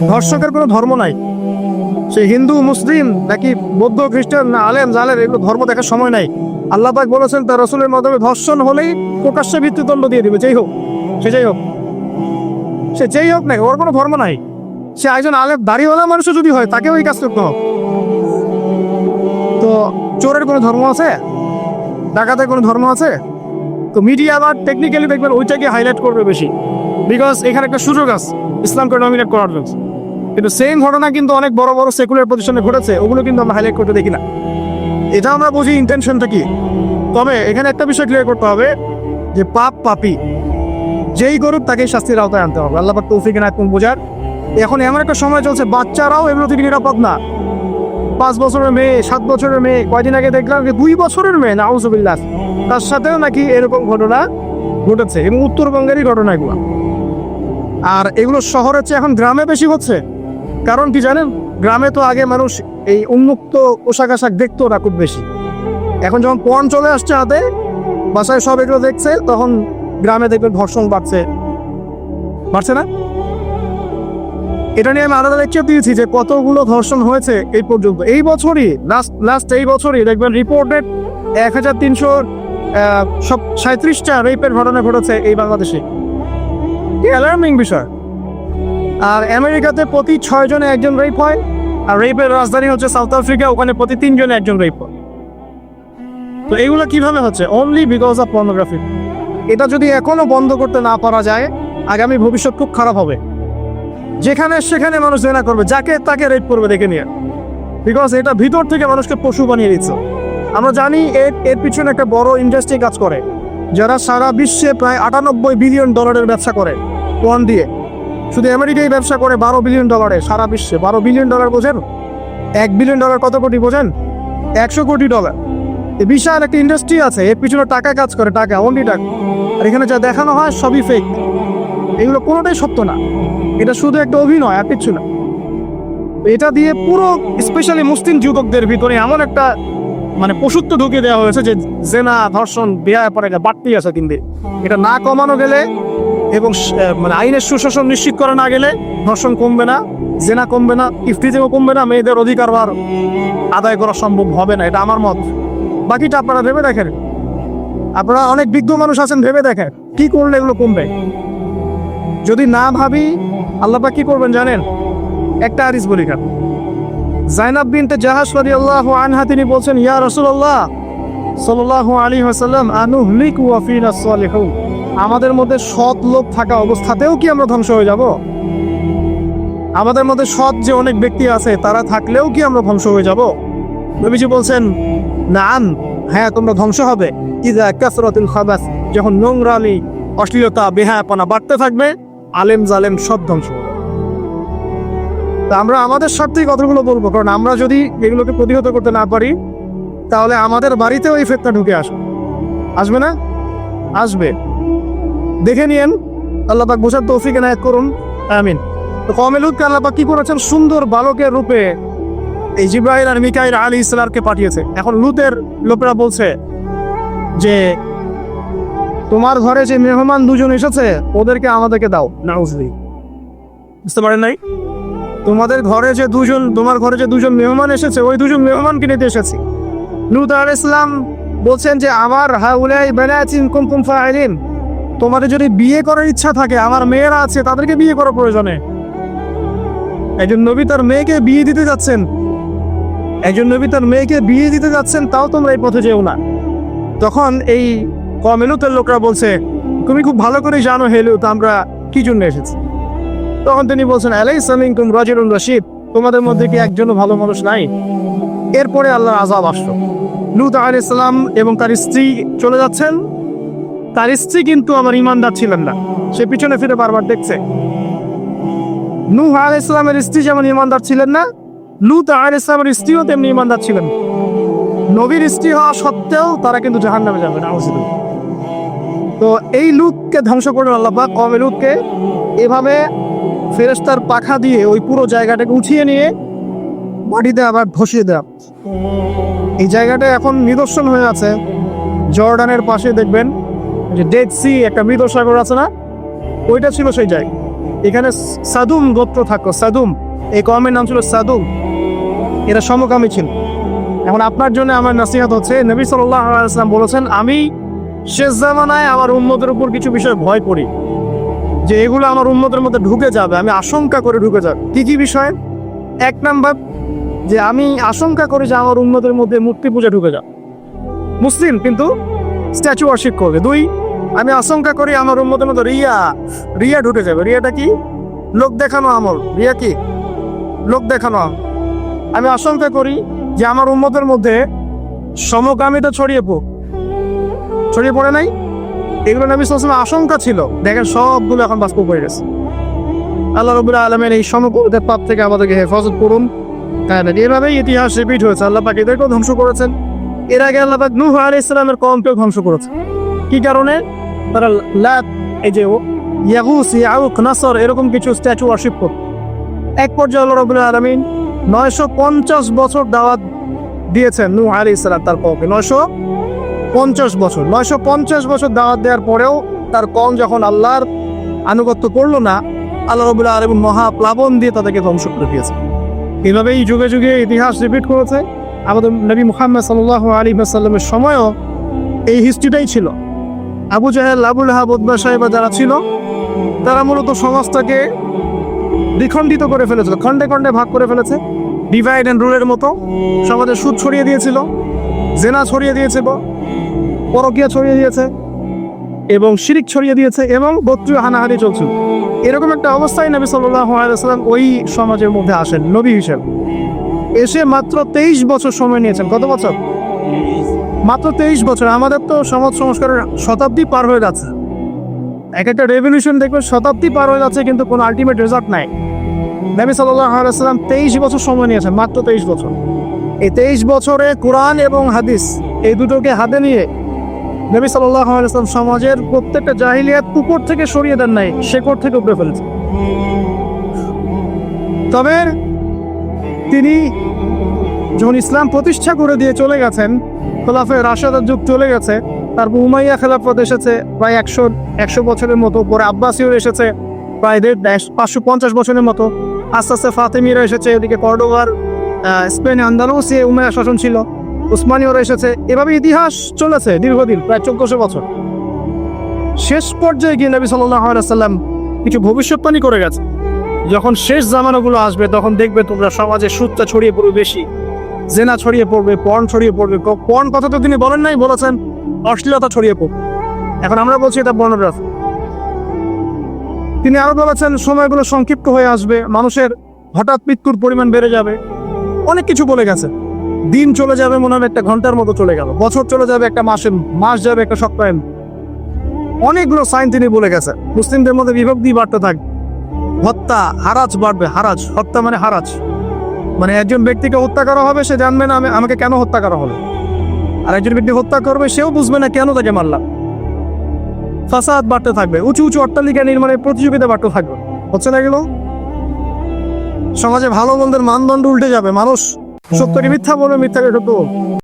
ধর্ষকের কোনো ধর্ম নাই। সে হিন্দু, মুসলিম নাকি বৌদ্ধ, খ্রিস্টান না আলেম জালের এগুলো ধর্ম দেখার সময় নাই। আল্লাহ পাক বলেছেন, তার রসুলের মাধ্যমে ধর্ষণ হলেই প্রকাশ্যে মৃত্যুদণ্ড দিয়ে দিবে, যেই হোক, সে যাই হোক। সে যেই হোক না ওর কোনো ধর্ম নাই। সে একজন আলেম, দাড়িওয়ালা মানুষও যদি হয়, তাকেও এই কাজ করতে হবে। তো চোরের কোনো ধর্ম আছে? ডাকাতের কোনো ধর্ম আছে? তো মিডিয়া আবার টেকনিক্যালি দেখবেন, ওইটাকে হাইলাইট করবে বেশি। বিকজ এখানে একটা সুযোগ আছে, ইসলামকে ডমিনেট করার জন্য। কিন্তু সেম ঘটনা কিন্তু অনেক বড় বড় সেকুলার প্রতিষ্ঠানে ঘটেছে, ওগুলো কিন্তু আমরা হাইলাইট করতে দেখি না। এটা আমরা বুঝি ইন্টেনশনটা কি? তবে এখানে একটা বিষয় ক্লিয়ার করতে হবে যে পাপ পাপি, যেই করুক তাকে শাস্তির আওতায় আনতে হবে। আল্লাহ তৌফিক না কোন বোঝার। এখন এমন একটা সময় চলছে, বাচ্চারাও এগুলো থেকে নিরাপদ না। পাঁচ বছরের মেয়ে, সাত বছরের মেয়ে, কয়দিন আগে দেখলাম যে দুই বছরের মেয়ে, নাউজুবিল্লাহ। তার সাথেও নাকি এরকম ঘটনা ঘটেছে এবং উত্তরবঙ্গেরই ঘটনা এগুলো। আর এগুলো শহরের চেয়ে এখন গ্রামে বেশি হচ্ছে। কারণ কি জানেন? গ্রামে তো আগে মানুষ এই উন্মুক্ত পোশাক আশাক দেখতো না খুব বেশি। এখন যখন পণ চলে আসছে হাতে, বাসায় সব এগুলো দেখছে, তখন গ্রামে দেখবেন ধর্ষণ বাড়ছে। বাড়ছে না? এটা নিয়ে আমি আলাদা লেকচার দিয়েছি যে কতগুলো ধর্ষণ হয়েছে এই পর্যন্ত। এই বছরই লাস্ট লাস্ট এই বছরই দেখবেন রিপোর্টেড এক হাজার তিনশো সব সাঁত্রিশটা রেপের ঘটনা ঘটেছে এই বাংলাদেশে। কি অ্যালার্মিং বিষয়। আর আমেরিকাতে প্রতি ছয় জনে একজন রেপ হয়। আর রেপের রাজধানী হচ্ছে সাউথ আফ্রিকা ওখানে প্রতি তিনজনে একজন রেপ হয়। তো এগুলো কীভাবে হচ্ছে? অনলি বিকজ অফ পর্নোগ্রাফি এটা যদি এখনও বন্ধ করতে না পারা যায়, আগামী ভবিষ্যৎ খুব খারাপ হবে। যেখানে সেখানে মানুষ জেনা করবে, যাকে তাকে রেপ করবে দেখে নিয়ে। বিকজ এটা ভিতর থেকে মানুষকে পশু বানিয়ে দিচ্ছে। আমরা জানি এর এর পিছনে একটা বড় ইন্ডাস্ট্রি কাজ করে, যারা সারা বিশ্বে প্রায় আটানব্বই বিলিয়ন ডলারের ব্যবসা করে, পণ দিয়ে। শুধু আমেরিকাই ব্যবসা করে বারো বিলিয়ন ডলারে সারা বিশ্বে। বারো বিলিয়ন ডলার বোঝেন? এক বিলিয়ন ডলার কত কোটি বোঝেন? একশো কোটি ডলার। বিশাল একটা ইন্ডাস্ট্রি আছে, এর পিছনে টাকা কাজ করে, টাকা অনলি টাকা। আর এখানে যা দেখানো হয় সবই ফেক এগুলো কোনোটাই সত্য না। এটা শুধু একটা অভিনয়, আর কিচ্ছু না। এটা দিয়ে পুরো স্পেশালি মুসলিম যুবকদের ভিতরে এমন একটা মানে পশুত্ব ঢুকিয়ে দেওয়া হয়েছে যে, জেনা, ধর্ষণ বিয়া পরে বাড়তি আছে দিন। এটা না কমানো গেলে এবং মানে আইনের সুশাসন নিশ্চিত করা না গেলে ধর্ষণ কমবে না, জেনা কমবে না ইফতিজেও কমবে না, মেয়েদের অধিকার আর আদায় করা সম্ভব হবে না, এটা আমার মত। বাকিটা আপনারা ভেবে দেখেন। আপনারা অনেক বিজ্ঞ মানুষ আছেন, ভেবে দেখেন, কি করলে এগুলো কমবে? যদি না ভাবি আল্লাপা কি করবেন জানেন? একটা আরিস বলি খান। জাইনাব বিনতে জাহাজ রাদিয়াল্লাহু আনহা, তিনি বলছেন, ইয়া রাসূলুল্লাহ, সাল্লাল্লাহু আলাইহি ওয়াসাল্লাম আনুহলিকু ওয়া ফিনা সালিহুন আমাদের মধ্যে সৎ লোক থাকা অবস্থাতেও কি আমরা ধ্বংস হয়ে যাব? আমাদের মধ্যে সৎ যে অনেক ব্যক্তি আছে, তারা থাকলেও কি আমরা ধ্বংস হয়ে যাব? নবীজি বলছেন নান হ্যাঁ তোমরা ধ্বংস হবে। ইদা কাসরাতুল খাবাস যখন নোংরালি অশ্লীলতা, বেহায়াপনা বাড়তে থাকবে, আলেম জালেম সব ধ্বংস। তা আমরা আমাদের স্বার্থেই কথাগুলো বলব, কারণ আমরা যদি এগুলোকে প্রতিহত করতে না পারি, তাহলে আমাদের বাড়িতেও এই ফেতনা ঢুকে আসবে। আসবে না? আসবে। দেখে নিয়েন। আল্লাহ পাক বোঝার তৌফিক এনায়ত করুন। আমিন। তো কমেলুদকে আল্লাহ পাক কি করেছেন? সুন্দর বালকের রূপে এই জিব্রাহিল আর মিকাইল আলী ইসলামকে পাঠিয়েছে। এখন লুতের লোকেরা বলছে যে তোমার ঘরে যে মেহমান দুজন এসেছে ওদেরকে আমাদেরকে দাও। নাউজলি বুঝতে পারেন নাই? তোমাদের ঘরে যে দুজন তোমার ঘরে যে দুজন মেহমান এসেছে ওই দুজন মেহমানকে নিতে এসেছি। লুত আল ইসলাম বলছেন যে আমার হাউলাই বেনাচিন কুমকুম ফাইলিন। তোমাদের যদি বিয়ে করার ইচ্ছা থাকে, আমার মেয়েরা আছে, তাদেরকে বিয়ে করার প্রয়োজনে। একজন নবী তার মেয়েকে বিয়ে দিতে যাচ্ছেন। একজন নবী তার মেয়েকে বিয়ে দিতে যাচ্ছেন, তাও তোমরা এই পথে যেও না। তখন এই কমেলুতের লোকরা বলছে, তুমি খুব ভালো করে জানো হেলুত আমরা কি জন্য এসেছি? তখন তিনি বলছেন আলাই সামিং তুম রাজিরুল রশিদ, তোমাদের মধ্যে কি একজনও ভালো মানুষ নাই? এরপরে আল্লাহর আজাব আসলো। লুত আল ইসলাম এবং তার স্ত্রী চলে যাচ্ছেন। তার স্ত্রী কিন্তু আমার ইমানদার ছিলেন না। সে পিছনে ফিরে বারবার দেখছে। নূহ আল ইসলামের স্ত্রী যেমন ইমানদার ছিলেন না, লুত আল ইসলামের স্ত্রীও তেমনি ইমানদার ছিলেন। নবীর স্ত্রী হওয়া সত্ত্বেও তারা কিন্তু জাহান নামে যাবে না তো এই লুতকে ধ্বংস করে আল্লাহ পাক কমে লুতকে। এভাবে ফেরেস্তার পাখা দিয়ে ওই পুরো জায়গাটাকে উঠিয়ে নিয়ে মাটিতে আবার ধসিয়ে দেওয়া এই জায়গাটা এখন নিদর্শন হয়ে আছে। জর্ডানের পাশে দেখবেন যে ডেড সি একটা মৃত সাগর আছে না? ওইটা ছিল সেই জায়গা। এখানে সাদুম গোত্র থাকো সাদুম। এই কমের নাম ছিল সাদুম। এরা সমকামী ছিল। এখন আপনার জন্য আমার নসিহত হচ্ছে, নবী সাল্লাম বলেছেন, আমি শেষ জামানায় আমার উন্মতের উপর কিছু বিষয় ভয় করি। যে এগুলো আমার উন্মতের মধ্যে ঢুকে যাবে, আমি আশঙ্কা করে ঢুকে যাবে। কি কি বিষয়? এক নাম্বার, যে আমি আশঙ্কা করি যে আমার উন্মতের মধ্যে মূর্তি পূজা ঢুকে যাবে। মুসলিম, কিন্তু স্ট্যাচু ওয়ার্শিপ করবে। দুই আমি আশঙ্কা করি আমার উন্মতের মধ্যে রিয়া রিয়া ঢুকে যাবে। রিয়াটা কি? লোক দেখানো আমল। রিয়া কি? লোক দেখানো আমি আশঙ্কা করি যে আমার উন্মতের মধ্যে সমকামিতা ছড়িয়ে পড় ছড়িয়ে পড়ে নাই। এগুলো নবী আলাইহি আশঙ্কা ছিল। দেখেন সবগুলো এখন বাস্তব হয়ে গেছে। আল্লাহ রবুল্লাহ আলমের এই সমকূলদের পাপ থেকে আমাদেরকে হেফাজত করুন। কারণ এভাবেই ইতিহাস রিপিট হয়েছে। আল্লাহ পাক এদেরকেও ধ্বংস করেছেন। এর আগে আল্লাহ পাক নূহ আলাইহিস ইসলামের কমকেও ধ্বংস করেছে কি কারণে? তারা লাত এই যে, ইয়াগুস, ইয়াউক, নাসর, এরকম কিছু স্ট্যাচু ওয়ার্শিপ করত। এক পর্যায়ে আল্লাহ রবুল্লাহ আলমিন নয়শো পঞ্চাশ বছর দাওয়াত দিয়েছেন নূহ আলাইহিস সালাম তার কমকে নয়শো পঞ্চাশ বছর। নয়শো পঞ্চাশ বছর দাওয়াত দেওয়ার পরেও তার কম যখন আল্লাহর আনুগত্য করল না, আল্লাহ রবুল্লাহ আলম মহাপ্লাবন দিয়ে তাদেরকে ধ্বংস করে দিয়েছে এভাবেই যুগে যুগে ইতিহাস রিপিট করেছে। আমাদের নবী মুহাম্মদ সাল্লাহ আলী সাল্লামের সময়ও এই হিস্ট্রিটাই ছিল। আবু জাহেল আবুল হাব উদ্বা সাহেবা যারা ছিল, তারা মূলত সমাজটাকে দ্বিখণ্ডিত করে ফেলেছিল, খণ্ডে খণ্ডে ভাগ করে ফেলেছে। ডিভাইড অ্যান্ড রুলের মতো সমাজে সুদ ছড়িয়ে দিয়েছিল, জেনা ছড়িয়ে দিয়েছিল পরকিয়া ছড়িয়ে দিয়েছে, এবং শিরিক ছড়িয়ে দিয়েছে, এবং গোত্রীয় হানাহানি চলছিল। এরকম একটা অবস্থায় নবী সাল্লাম ওই সমাজের মধ্যে আসেন, নবী হিসেবে। এসে মাত্র তেইশ বছর সময় নিয়েছেন, কত বছর? মাত্র তেইশ বছর, আমাদের তো সমাজ সংস্কারের শতাব্দী পার হয়ে যাচ্ছে। এক একটা রেভলিউশন দেখবে শতাব্দী পার হয়ে যাচ্ছে, কিন্তু কোনো আলটিমেট রেজাল্ট নাই। নবী সাল্লাম তেইশ বছর সময় নিয়েছেন, মাত্র তেইশ বছর। এই তেইশ বছরে কোরআন এবং হাদিস, এই দুটোকে হাতে নিয়ে নবী সাল্লাম সমাজের প্রত্যেকটা জাহিলিয়াত উপর থেকে সরিয়ে দেন নাই, শেকড় থেকে উপরে ফেলেছে। তবে তিনি যখন ইসলাম প্রতিষ্ঠা করে দিয়ে চলে গেছেন খোলাফে রাশাদার যুগ চলে গেছে। তারপর উমাইয়া খেলাফত এসেছে প্রায় একশো একশো বছরের মতো। পরে আব্বাসীয় এসেছে প্রায় দেড় পাঁচশো পঞ্চাশ বছরের মতো। আস্তে আস্তে ফাতেমিরা এসেছে, এদিকে কর্ডোভার স্পেনে আন্দালুসে উমাইয়া শাসন ছিল। উসমানীয়রা এসেছে। এভাবে ইতিহাস চলেছে দীর্ঘদিন, প্রায় চোদ্দশো বছর। শেষ পর্যায়ে গিয়ে নবী সাল্লাম কিছু ভবিষ্যৎবাণী করে গেছে যখন শেষ জামানাগুলো আসবে, তখন দেখবে তোমরা সমাজে সুদটা ছড়িয়ে পড়বে বেশি। জেনা ছড়িয়ে পড়বে পর্ন ছড়িয়ে পড়বে। পর্ন কথা তো তিনি বলেন নাই, বলেছেন অশ্লীলতা ছড়িয়ে পড়বে। এখন আমরা বলছি এটা বর্ণগ্রাফ তিনি আরও বলেছেন, সময়গুলো সংক্ষিপ্ত হয়ে আসবে, মানুষের হঠাৎ মৃত্যুর পরিমাণ বেড়ে যাবে। অনেক কিছু বলে গেছে। দিন চলে যাবে মনে হবে একটা ঘণ্টার মতো চলে গেল। বছর চলে যাবে একটা মাসে, মাস যাবে একটা সপ্তাহে। অনেকগুলো সাইন তিনি বলে গেছে। মুসলিমদের মধ্যে বিভক্তি বাড়তে থাকবে হত্যা, হারাজ বাড়বে, হারাজ। হত্যা মানে হারাজ। মানে একজন ব্যক্তিকে হত্যা করা হবে, সে জানবে না আমি, আমাকে কেন হত্যা করা হবে আর একজন ব্যক্তি হত্যা করবে, সেও বুঝবে না কেন তাকে মারলাম। ফাসাদ বাড়তে থাকবে, উঁচু উঁচু অট্টালিকা নির্মাণের প্রতিযোগিতা বাড়তে থাকবে। হচ্ছে না গেল সমাজে ভালো মন্দের মানদণ্ড উল্টে যাবে, মানুষ সত্যকে মিথ্যা বলবে, মিথ্যাকে সত্য।